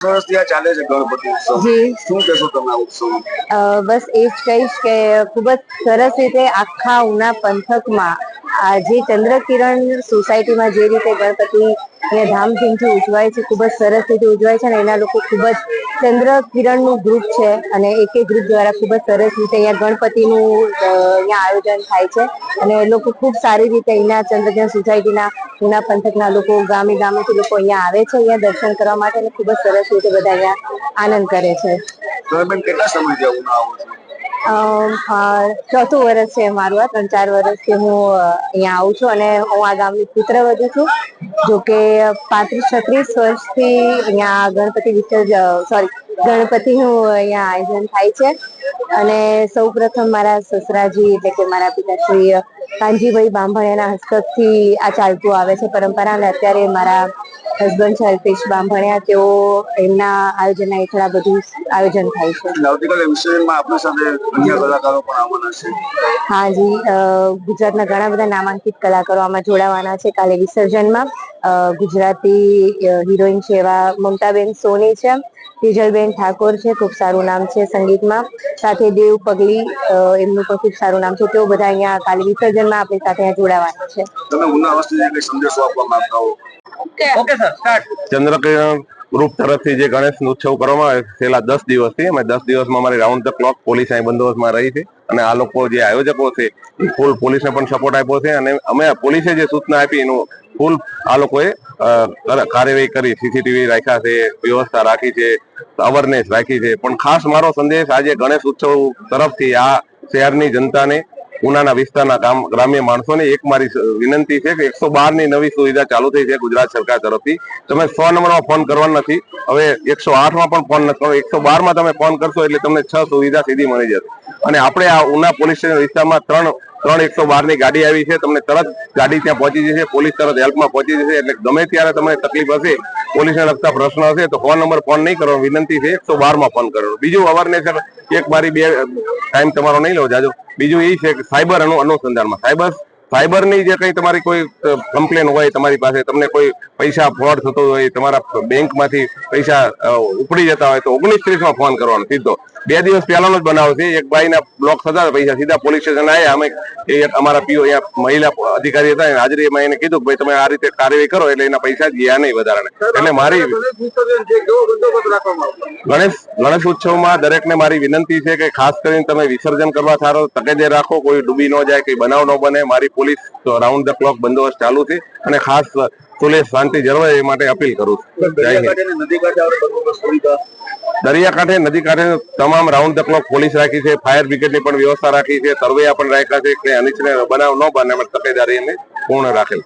વર્ષથી આ ચાલે છે ગણપતિ ઉત્સવ. જી. શું કહેશો તમે ઉત્સવ? અ, બસ એ જ કહીશ કે ખૂબ જ સરસ રીતે આખા ઉના પંથકમાં આજે ચંદ્રકિરણ સોસાયટીમાં જે રીતે ગણપતિ ને ધામધૂમથી ઉજવાય છે ખૂબ જ સરસ રીતે ઉજવાય છે અને એના લોકો ખૂબ જ ચંદ્રકિરણનું ગ્રુપ છે અને એક એક ગ્રુપ દ્વારા ખૂબ જ સરસ રીતે અહીંયા ગણપતિનું અહીંયા આયોજન થાય છે. અને લોકો ખૂબ સારી રીતે અહીંના ચંદ્રકિરણ સોસાયટીના ઉના પંથકના લોકો, ગામે ગામેથી લોકો અહીંયા આવે છે, અહીંયા દર્શન કરવા માટે અને ખૂબ જ સરસ રીતે બધા અહીંયા આનંદ કરે છે. કેટલા સમયથી આવું ચોથું વર્ષ છે મારું આ ત્રણ ચાર વર્ષથી હું અહીંયા આવું છું અને હું આ ગામની પુત્રવધુ છું. જો કે પાંત્રીસ, છત્રીસ વર્ષથી અહીંયા ગણપતિ વિસર્જ સોરી ગણપતિનું અહીંયા આયોજન થાય છે. અને સૌ પ્રથમ મારા સસરાજી એટલે કે મારા પિતાશ્રી કાનજીભાઈ બાંભણિયાના હસ્તકથી આ ચાલતું આવે છે પરંપરા અને અત્યારે મારા હસબન્ડ છે અલ્પેશ બાંભણિયા તેઓ એમના આયોજન હેઠળ આ બધું આયોજન થાય છે. અને આવતીકાલે આપણી સાથે અન્ય કલાકારો પણ આવવાના છે. હા જી ગુજરાતના ઘણા બધા નામાંકિત કલાકારો આમાં જોડાવાના છે. કાલે વિસર્જનમાં ગુજરાતી હિરોઈન છે એવા મમતાબેન સોની છે તેજલબેન ઠાકોર છે ખૂબ સારું નામ છે સંગીતમાં. સાથે દેવ પગલી એમનું પણ ખૂબ સારું નામ છે. તેઓ બધા અહીંયા કાલે વિસર્જનમાં આપણી સાથે જોડાવાના છે. તમે ઉના સંદેશો આપવા માંગતા હો? ચંદ્રકિરણ ગ્રુપ તરફથી જે ગણેશ ઉત્સવ કરવામાં આવે છેલ્લા દસ દિવસથી અમે દસ દિવસમાં અમારી રાઉન્ડ ધ ક્લોક પોલીસ અહીં બંદોબસ્તમાં રહી છે. અને આ લોકો જે આયોજકો છે એ ફૂલ પોલીસને પણ સપોર્ટ આપ્યો છે. અને અમે પોલીસે જે સૂચના આપી એનું ફૂલ આ લોકોએ કાર્યવાહી કરી સીસીટીવી રાખ્યા છે વ્યવસ્થા રાખી છે. અવેરનેસ રાખી છે. પણ ખાસ મારો સંદેશ આજે ગણેશ ઉત્સવ તરફથી આ શહેરની જનતાને, ઉનાના વિસ્તારના ગ્રામ્ય માણસોને એક મારી વિનંતી છે કે એકસો બારની નવી સુવિધા ચાલુ થઈ છે ગુજરાત સરકાર તરફથી. તમે સો નંબરમાં ફોન કરવાનો નથી. હવે એકસો આઠમાં પણ ફોન નથી. કરો એકસો બારમાં તમે ફોન કરશો એટલે તમને છ સુવિધા સીધી મળી જશે. અને આપણે આ ઉના પોલીસ સ્ટેશન વિસ્તારમાં ત્રણ ત્રણ એકસો બારની ગાડી આવી છે. તમને તરત ગાડી ત્યાં પહોંચી જશે. પોલીસ તરત હેલ્પમાં પહોંચી જશે. એટલે ગમે ત્યારે તમને તકલીફ હશે, પોલીસને લગતા પ્રશ્ન હશે, તો ફોન નંબર ફોન નહીં કરવાનો વિનંતી છે, એકસો બારમાં ફોન કરવાનો બીજું અવારનેસ એક બારી બે ટાઈમ તમારો નહીં લો, જાજો. બીજું એ છે કે સાયબર અનુ અનુસંધાનમાં સાયબર સાયબરની જે કંઈ તમારી કોઈ કમ્પ્લેન હોય તમારી પાસે તમને કોઈ પૈસા ફ્રોડ થતો હોય તમારા બેંકમાંથી પૈસા ઉપડી જતા હોય તો ઓગણીસ ત્રીસમાં ફોન કરવાનો સીધો. બે દિવસ પહેલાનો જ બનાવ છે એક ભાઈના બ્લોક થતા પૈસા સીધા પોલીસ સ્ટેશન આવ્યા અમે એ અમારા પીઓ અહીંયા મહિલા અધિકારી હતા એને હાજરીમાં એને કીધું કે ભાઈ તમે આ રીતે કાર્યવાહી કરો એટલે એના પૈસા ગયા નહીં વધારાને. એટલે મારી ગણેશ ગણેશ ઉત્સવમાં દરેકને મારી વિનંતી છે કે ખાસ કરીને તમે વિસર્જન કરવા સારો તકેદાર રાખો કોઈ ડૂબી ન જાય કોઈ બનાવ ન બને મારી પોલીસ રાઉન્ડ ધ ક્લોક બંદોબસ્ત ચાલુ છે અને ખાસ સુલેશ શાંતિ જળવાય એ માટે અપીલ કરું છું. દરિયાકાંઠે નદી કાંઠે તમામ રાઉન્ડ ધ ક્લોક પોલીસ રાખી છે ફાયર બ્રિગેડની પણ વ્યવસ્થા રાખી છે સર્વેયા પણ રાખ્યા છે કે અનિચ્છનીય બનાવ ન બને તકેદારી એમને પૂર્ણ રાખેલ.